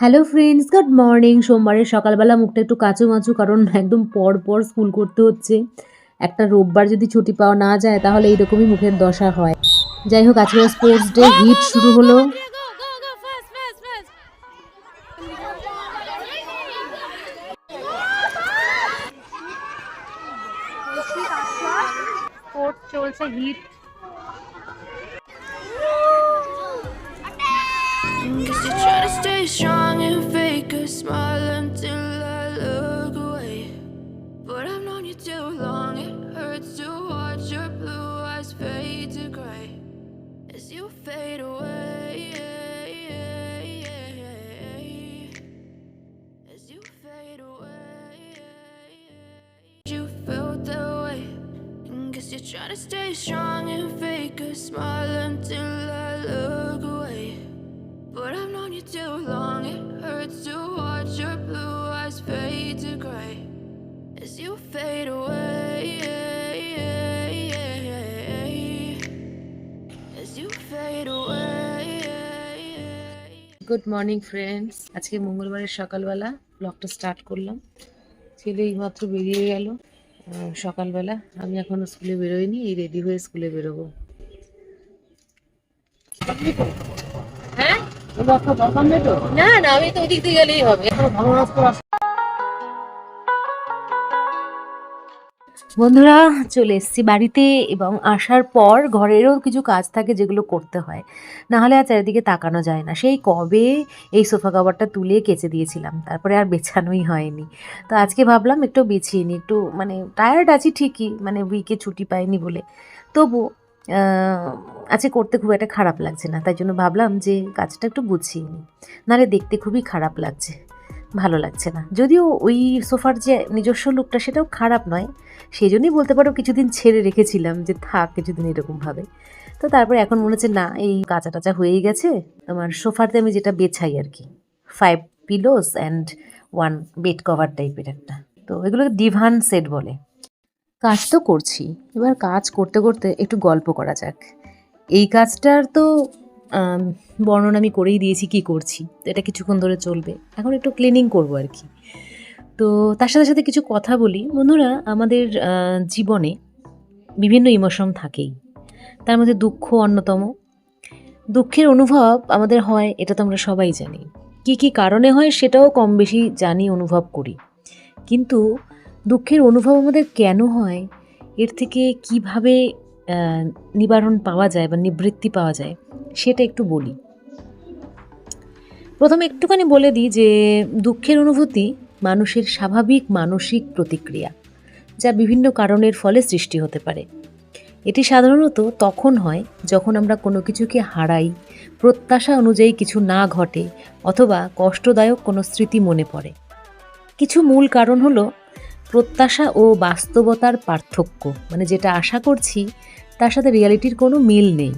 Hello friends good morning সোমবারের সকালবেলা মুখটা একটু কাঁচু মাচু, কারণ একদম পর পর স্কুল করতে হচ্ছে। একটা রোববার যদি ছুটি পাওয়া না যায়, তাহলে এইরকমই মুখের দশা হয়। যাই হোক, আজকে স্পোর্টস ডে হিট শুরু হলো। চলছে hit strong and fake a smile until I look away. But I've known you too long, it hurts to watch your blue eyes fade to gray as you fade away. As you fade away, you felt that way. Guess you try to stay strong and fake a smile until I look away. But I've known you too long, it hurts to watch your blue eyes fade to gray as you fade away. As you fade away. Good morning friends আজকে মঙ্গলবারের সকালবেলা ব্লগটা start করলাম ছেলে এইমাত্র বেরিয়ে গেল সকালবেলা আমি এখনও স্কুলে বেরোইনি এই রেডি হয়ে স্কুলে বেরোবো হ্যাঁ না না আমি তো ওদিক দিয়ে গেলেই হবে। বন্ধুরা চলে এসেছি বাড়িতে এবং আসার পর ঘরেরও কিছু কাজ থাকে যেগুলো করতে হয়। না হলে আর চারিদিকে তাকানো যায় না। সেই কবে এই সোফা কভারটা তুলে কেচে দিয়েছিলাম তারপরে আর বেছানোই হয়নি। তো আজকে ভাবলাম একটু বেছিয়ে নিই একটু মানে টায়ার্ড আছি ঠিকই মানে উইকে ছুটি পাইনি বলে। তবু আজকে করতে খুব একটা খারাপ লাগছে না। তাই জন্য ভাবলাম যে কাজটা একটু গুছিয়ে নিই। নাহলে দেখতে খুবই খারাপ লাগছে। ভালো লাগছে না। যদিও ওই সোফার যে নিজস্ব লুকটা সেটাও খারাপ নয়। সেই জন্যই বলতে পারো কিছুদিন ছেড়ে রেখেছিলাম যে থাক কিছুদিন এরকমভাবে। তো তারপরে এখন মনে হচ্ছে, না, এই কাঁচা টাচা হয়েই গেছে। আমার সোফাতে আমি যেটা বেছাই আর কি five pillows and one bed cover টাইপের একটা। তো এগুলোকে ডিভান সেট বলে। কাজ তো করছি। এবার কাজ করতে করতে একটু গল্প করা যাক। এই কাজটার তো বর্ণনা আমি করেই দিয়েছি কি করছি। তো এটা কিছুক্ষণ ধরে চলবে। এখন একটু ক্লিনিং করব আর কি। তো তার সাথে সাথে কিছু কথা বলি। বন্ধুরা, আমাদের জীবনে বিভিন্ন ইমোশন থাকেই। তার মধ্যে দুঃখ অন্যতম। দুঃখের অনুভব আমাদের হয়, এটা তো আমরা সবাই জানি। কি কি কারণে হয় সেটাও কম বেশি জানি, অনুভব করি। কিন্তু দুঃখের অনুভব আমাদের কেন হয়? এর থেকে কীভাবে নিবারণ পাওয়া যায় বা নিবৃত্তি পাওয়া যায়, সেটা একটু বলি। প্রথমে একটুখানি বলে দিই যে, দুঃখের অনুভূতি মানুষের স্বাভাবিক মানসিক প্রতিক্রিয়া, যা বিভিন্ন কারণের ফলে সৃষ্টি হতে পারে। এটি সাধারণত তখন হয় যখন আমরা কোনো কিছুকে হারাই, প্রত্যাশা অনুযায়ী কিছু না ঘটে, অথবা কষ্টদায়ক কোনো স্মৃতি মনে পড়ে। কিছু মূল কারণ হলো প্রত্যাশা ও বাস্তবতার পার্থক্য। মানে যেটা আশা করছি, তার সাথে রিয়ালিটির কোনো মিল নেই।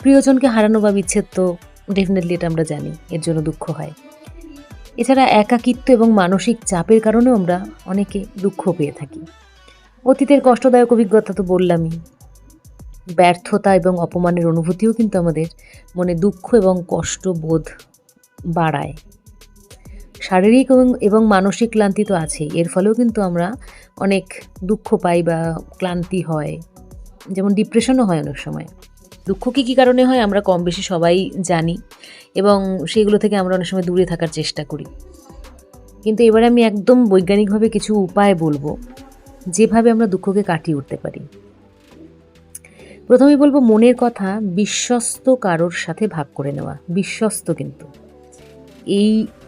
প্রিয়জনকে হারানো বা বিচ্ছেদ তো ডেফিনেটলি এটা আমরা জানি, এর জন্য দুঃখ হয়। এছাড়া একাকিত্ব এবং মানসিক চাপের কারণেও আমরা অনেকে দুঃখ পেয়ে থাকি। অতীতের কষ্টদায়ক অভিজ্ঞতা তো বললামই। ব্যর্থতা এবং অপমানের অনুভূতিও কিন্তু আমাদের মনে দুঃখ এবং কষ্ট বোধ বাড়ায়। শারীরিক এবং মানসিক ক্লান্তি তো আছেই। এর ফলেও কিন্তু আমরা অনেক দুঃখ পাই বা ক্লান্তি হয়। যেমন ডিপ্রেশনও হয় অনেক সময়। দুঃখ কী কী কারণে হয় আমরা কম বেশি সবাই জানি এবং সেগুলো থেকে আমরা অনেক সময় দূরে থাকার চেষ্টা করি। কিন্তু এবারে আমি একদম বৈজ্ঞানিকভাবে কিছু উপায় বলব যেভাবে আমরা দুঃখকে কাটিয়ে উঠতে পারি। প্রথমেই বলব মনের কথা বিশ্বস্ত কারোর সাথে ভাগ করে নেওয়া। বিশ্বস্ত কিন্তু।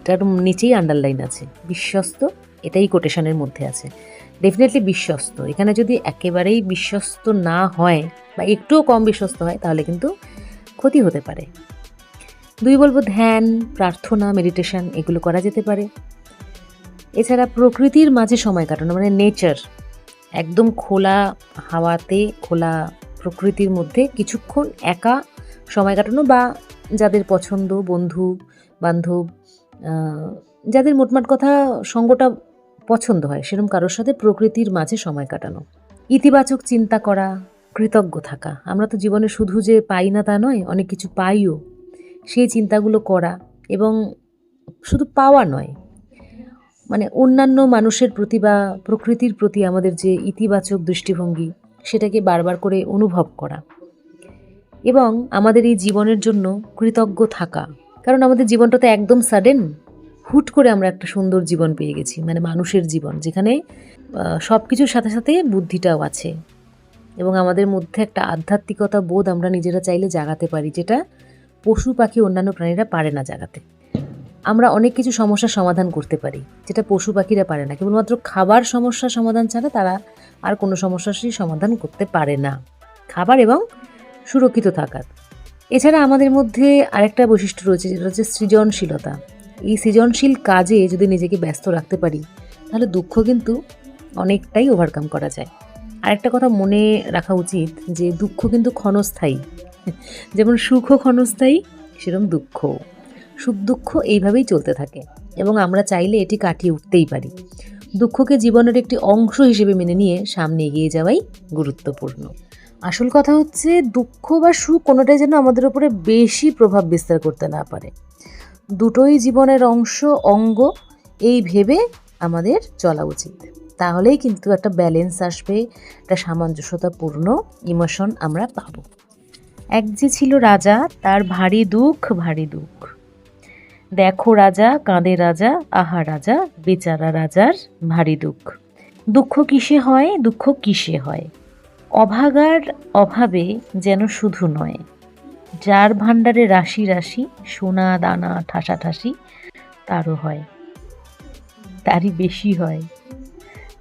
এইটার নিচেই আন্ডারলাইন আছে। বিশ্বস্ত, এটাই কোটেশনের মধ্যে আছে। ডেফিনেটলি বিশ্বস্ত। এখানে যদি একেবারেই বিশ্বস্ত না হয় বা একটুও কম বিশ্বস্ত হয়, তাহলে কিন্তু ক্ষতি হতে পারে। দুই বলব ধ্যান, প্রার্থনা মেডিটেশন এগুলো করা যেতে পারে। এছাড়া প্রকৃতির মাঝে সময় কাটানো মানে নেচার একদম খোলা হাওয়াতে, খোলা প্রকৃতির মধ্যে কিছুক্ষণ একা সময় কাটানো বা যাদের পছন্দ, বন্ধু, বান্ধব যাদের মোটমাট কথা সঙ্গটা পছন্দ হয় সেরকম কারোর সাথে প্রকৃতির মাঝে সময় কাটানো। ইতিবাচক চিন্তা করা, কৃতজ্ঞ থাকা। আমরা তো জীবনে শুধু যে পাই না তা নয়, অনেক কিছু পাইও। সেই চিন্তাগুলো করা এবং শুধু পাওয়া নয় মানে অন্যান্য মানুষের প্রতি বা প্রকৃতির প্রতি আমাদের যে ইতিবাচক দৃষ্টিভঙ্গি, সেটাকে বারবার করে অনুভব করা। এবং আমাদের এই জীবনের জন্য কৃতজ্ঞ থাকা। কারণ আমাদের জীবনটা তো একদম সাডেন হুট করে আমরা একটা সুন্দর জীবন পেয়ে গেছি মানে মানুষের জীবন, যেখানে সব কিছুর সাথে সাথে বুদ্ধিটাও আছে। এবং আমাদের মধ্যে একটা আধ্যাত্মিকতা বোধ আমরা নিজেরা চাইলে জাগাতে পারি, যেটা পশু, পাখি, অন্যান্য প্রাণীরা পারে না জাগাতে। আমরা অনেক কিছু সমস্যার সমাধান করতে পারি, যেটা পশু, পাখিরা পারে না। কেবলমাত্র খাবার সমস্যার সমাধান ছাড়া তারা আর কোনো সমস্যারই সমাধান করতে পারে না। খাবার এবং সুরক্ষিত থাকার। এছাড়া আমাদের মধ্যে আরেকটা বৈশিষ্ট্য রয়েছে, যেটা হচ্ছে সৃজনশীলতা। এই সৃজনশীল কাজে যদি নিজেকে ব্যস্ত রাখতে পারি, তাহলে দুঃখ কিন্তু অনেকটাই ওভারকাম করা যায়। আরেকটা কথা মনে রাখা উচিত, যে দুঃখ কিন্তু ক্ষণস্থায়ী। যেমন সুখও ক্ষণস্থায়ী, সেরকম দুঃখ। সুখ দুঃখ এইভাবেই চলতে থাকে, এবং আমরা চাইলে এটি কাটিয়ে উঠতেই পারি। দুঃখকে জীবনের একটি অংশ হিসেবে মেনে নিয়ে সামনে এগিয়ে যাওয়াই গুরুত্বপূর্ণ। আসল কথা হচ্ছে, দুঃখ বা সুখ কোনোটাই যেন আমাদের উপরে বেশি প্রভাব বিস্তার করতে না পারে। দুটোই জীবনের অংশ, অঙ্গ, এই ভেবে আমাদের চলা উচিত। তাহলেই কিন্তু একটা ব্যালেন্স আসবে, একটা সামঞ্জস্যতাপূর্ণ ইমোশন আমরা পাবো। এক যে ছিল রাজা, তার ভারী দুঃখ ভারী দুঃখ। দেখো রাজা, কাঁদে রাজা, আহা রাজা, বেচারা রাজার ভারী দুঃখ। দুঃখ কিসে হয়? দুঃখ কিসে হয়? অভাগার অভাবে যেন শুধু নয়, যার ভাণ্ডারে রাশি রাশি, সোনা, দানা ঠাসা ঠাসি তারও হয়। তারই বেশি হয়।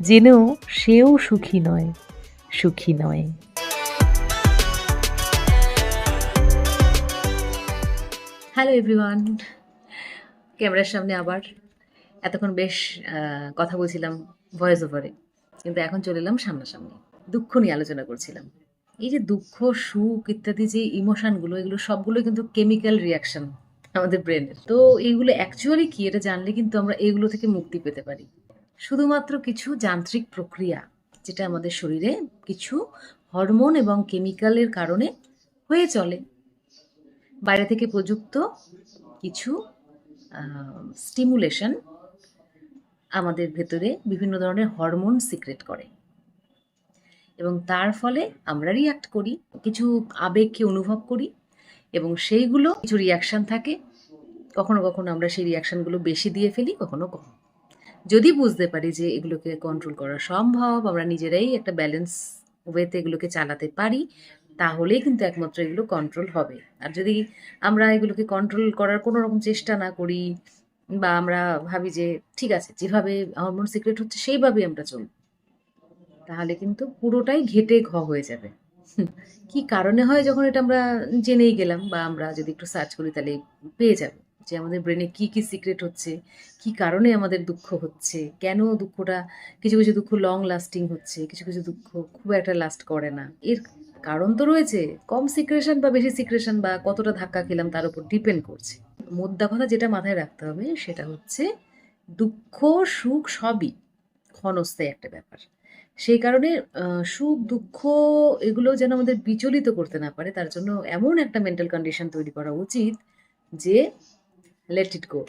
জেনেও সেও সুখী নয় সুখী নয়। হ্যালো এভরিওয়ান ক্যামেরার সামনে আবার এতক্ষণ বেশ কথা বলছিলাম ভয়েস ওভারে কিন্তু এখন চলে এলাম সামনাসামনি। দুঃখ নিয়ে আলোচনা করছিলাম। এই যে দুঃখ, সুখ ইত্যাদি যে ইমোশনগুলো, এগুলো সবগুলো কিন্তু কেমিক্যাল রিয়াকশন আমাদের ব্রেনের। তো এইগুলো অ্যাকচুয়ালি কি? এটা জানলে কিন্তু আমরা এগুলো থেকে মুক্তি পেতে পারি। শুধুমাত্র কিছু যান্ত্রিক প্রক্রিয়া, যেটা আমাদের শরীরে কিছু হরমোন এবং কেমিক্যালের কারণে হয়ে চলে। বাইরে থেকে প্রযুক্ত কিছু স্টিমুলেশন আমাদের ভেতরে বিভিন্ন ধরনের হরমোন সিক্রেট করে। এবং তার ফলে আমরা রিয়াক্ট করি, কিছু আবেগকে অনুভব করি এবং সেইগুলো কিছু রিয়াকশান থাকে, কখনো কখনো আমরা সেই রিয়াকশানগুলো বেশি দিয়ে ফেলি, কখনো কম। যদি বুঝতে পারি যে এগুলোকে কন্ট্রোল করা সম্ভব, আমরা নিজেরাই একটা ব্যালেন্স ওয়েতে এগুলোকে চালাতে পারি, তাহলেই কিন্তু একমাত্র এগুলো কন্ট্রোল হবে। আর যদি আমরা এগুলোকে কন্ট্রোল করার কোনো রকম চেষ্টা না করি বা আমরা ভাবি যে ঠিক আছে, যেভাবে হরমোন সিক্রেট হচ্ছে সেইভাবেই আমরা চলব। তাহলে কিন্তু পুরোটাই ঘেটে ঘ হয়ে যাবে। কি কারণে হয় যখন এটা আমরা জেনেই গেলাম বা আমরা যদি একটু সার্চ করি তাহলে পেয়ে যাব যে আমাদের ব্রেনে কি কি সিক্রেট হচ্ছে, কি কারণে আমাদের দুঃখ হচ্ছে, কেন দুঃখটা, কিছু কিছু দুঃখ লং লাস্টিং হচ্ছে, কিছু কিছু দুঃখ খুব একটা লাস্ট করে না। এর কারণ তো রয়েছে, কম সিক্রেশন বা বেশি সিক্রেশন বা কতটা ধাক্কা খেলাম তার উপর ডিপেন্ড করছে। মোদ্দা কথা যেটা মাথায় রাখতে হবে সেটা হচ্ছে দুঃখ, সুখ সবই ক্ষণস্থায়ী একটা ব্যাপার। সেই কারণে সুখ, দুঃখ এগুলো যেন আমাদের বিচলিত করতে না পারে, তার জন্য এমন একটা মেন্টাল কন্ডিশন তৈরি করা উচিত যে লেট ইট গো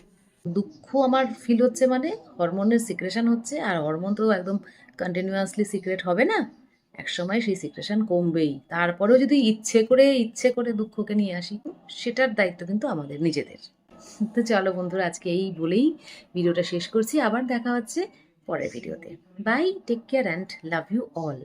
দুঃখ আমার ফিল হচ্ছে মানে হরমোনের সিক্রেশন হচ্ছে, আর হরমোন তো একদম কন্টিনিউয়াসলি সিক্রেট হবে না, একসময় সেই সিক্রেশন কমবেই। তারপরেও যদি ইচ্ছে করে ইচ্ছে করে দুঃখকে নিয়ে আসি, সেটার দায়িত্ব কিন্তু আমাদের নিজেদের। তো চলো বন্ধুরা, আজকে এই বলেই ভিডিওটা শেষ করছি, আবার দেখা হচ্ছে পরের ভিডিওতে bye take care and love you all